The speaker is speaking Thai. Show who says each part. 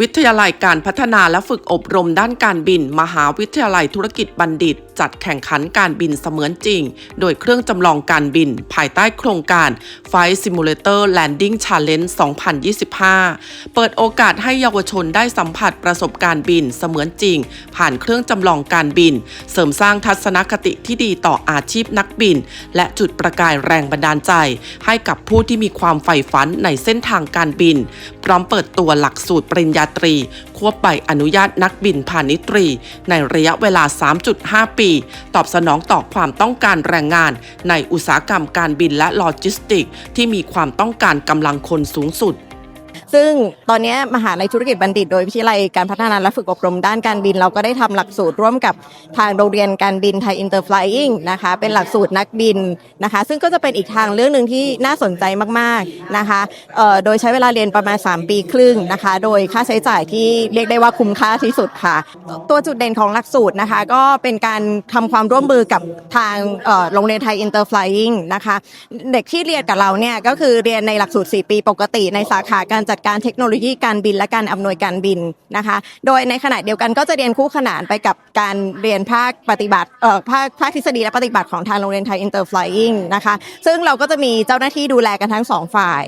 Speaker 1: วิทยาลัยการพัฒนาและฝึกอบรมด้านการบิน มหาวิทยาลัยธุรกิจบัณฑิต จัดแข่งขันการบินเสมือนจริง โดยเครื่องจำลองการบิน ภายใต้โครงการ Flight Simulator Landing Challenge 2025 เปิดโอกาสให้เยาวชนได้สัมผัสประสบการณ์บินเสมือนจริง ผ่านเครื่องจำลองการบิน เสริมสร้างทัศนคติที่ดีต่ออาชีพนักบิน และจุดประกายแรงบันดาลใจ ให้กับผู้ที่มีความใฝ่ฝันในเส้นทางการบิน ร้อมเปิดตัวหลักสูตรปริญญาตรี ควบใบอนุญาตนักบินพาณิชย์ตรี ในระยะเวลา 3.5 ปี ตอบสนองต่อความต้องการแรงงาน ในอุตสาหกรรมการบินและโลจิสติกส์ที่มีความต้องการกำลังคนสูงสุด
Speaker 2: ซึ่งตอนนี้มหาลัยธุรกิจบัณฑิต โดยวิทยาลัยการพัฒนาและฝึกอบรมด้านการบิน เราก็ได้ทำหลักสูตรร่วมกับทางโรงเรียนการบินไทยอินเตอร์ฟลายอิงนะคะเป็นหลักสูตรนักบินนะคะ ซึ่งก็จะเป็นอีกทางเรื่องหนึ่งที่น่าสนใจมากๆนะคะโดยใช้เวลาเรียนประมาณ 3 ปีครึ่งนะคะ โดยค่าใช้จ่ายที่เรียกได้ว่าคุ้มค่าที่สุดค่ะ ตัวจุดเด่นของหลักสูตรนะคะ ก็เป็นการทำความร่วมมือกับทางโรงเรียนไทยอินเตอร์ฟลายอิงนะคะเด็กที่เรียนกับเราเนี่ยก็คือเรียนในหลักสูตร 4 ปีปกติในสาขาการจัดการเทคโนโลยีการบินและการอำนวยการบินนะคะ โดยในขณะเดียวกันก็จะเรียนคู่ขนานไปกับการเรียนภาคปฏิบัติเอ่อภาคภาคทฤษฎีและปฏิบัติของทางโรงเรียนไทยอินเตอร์ฟลายอิงนะคะ ซึ่งเราก็จะมีเจ้าหน้าที่ดูแลกันทั้งสองฝ่าย